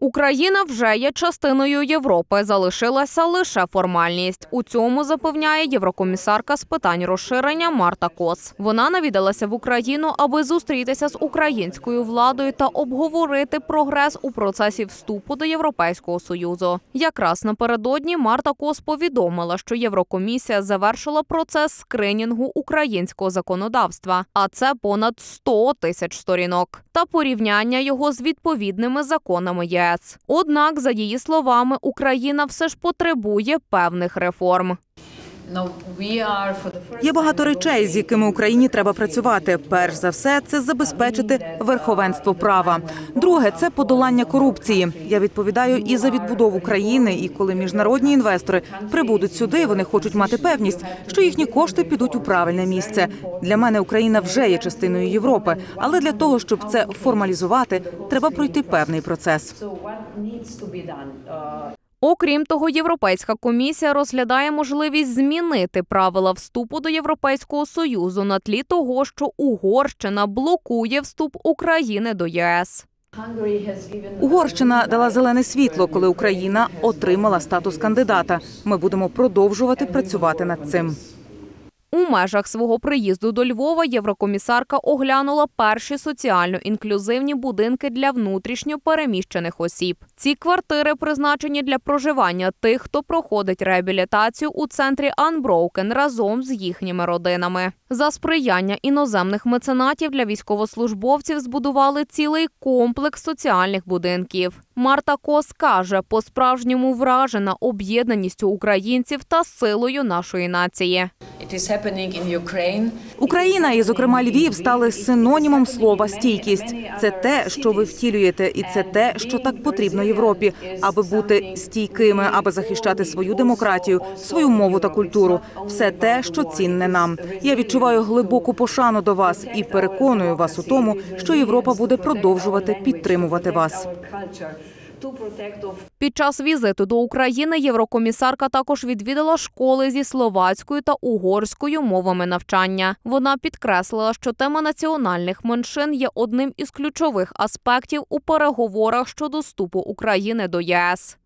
Україна вже є частиною Європи. Залишилася лише формальність. У цьому запевняє єврокомісарка з питань розширення Марта Кос. Вона навідалася в Україну, аби зустрітися з українською владою та обговорити прогрес у процесі вступу до Європейського союзу. Якраз напередодні Марта Кос повідомила, що Єврокомісія завершила процес скринінгу українського законодавства, а це понад 100 тисяч сторінок, та порівняння його з відповідними законами ЄС. Однак, за її словами, Україна все ж потребує певних реформ. Є багато речей, з якими Україні треба працювати. Перш за все, це забезпечити верховенство права. Друге це подолання корупції. Я відповідаю і за відбудову країни. І коли міжнародні інвестори прибудуть сюди, вони хочуть мати певність, що їхні кошти підуть у правильне місце. Для мене Україна вже є частиною Європи, але для того, щоб це формалізувати, треба пройти певний процес. Окрім того, Європейська комісія розглядає можливість змінити правила вступу до Європейського союзу на тлі того, що Угорщина блокує вступ України до ЄС. Угорщина дала зелене світло, коли Україна отримала статус кандидата. Ми будемо продовжувати працювати над цим. Межах свого приїзду до Львова єврокомісарка оглянула перші соціально інклюзивні будинки для внутрішньо переміщених осіб. Ці квартири призначені для проживання тих, хто проходить реабілітацію у центрі Unbroken разом з їхніми родинами. За сприяння іноземних меценатів для військовослужбовців збудували цілий комплекс соціальних будинків. Марта Кос каже, по-справжньому вражена об'єднаністю українців та силою нашої нації. Україна і, зокрема, Львів стали синонімом слова стійкість. Це те, що ви втілюєте, і це те, що так потрібно Європі, аби бути стійкими, аби захищати свою демократію, свою мову та культуру. Все те, що цінне нам. Я відчуваю глибоку пошану до вас і переконую вас у тому, що Європа буде продовжувати підтримувати вас. Під час візиту до України єврокомісарка також відвідала школи зі словацькою та угорською мовами навчання. Вона підкреслила, що тема національних меншин є одним із ключових аспектів у переговорах щодо вступу України до ЄС.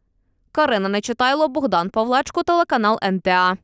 Карина Нечитайло, Богдан Павлечко, телеканал НТА.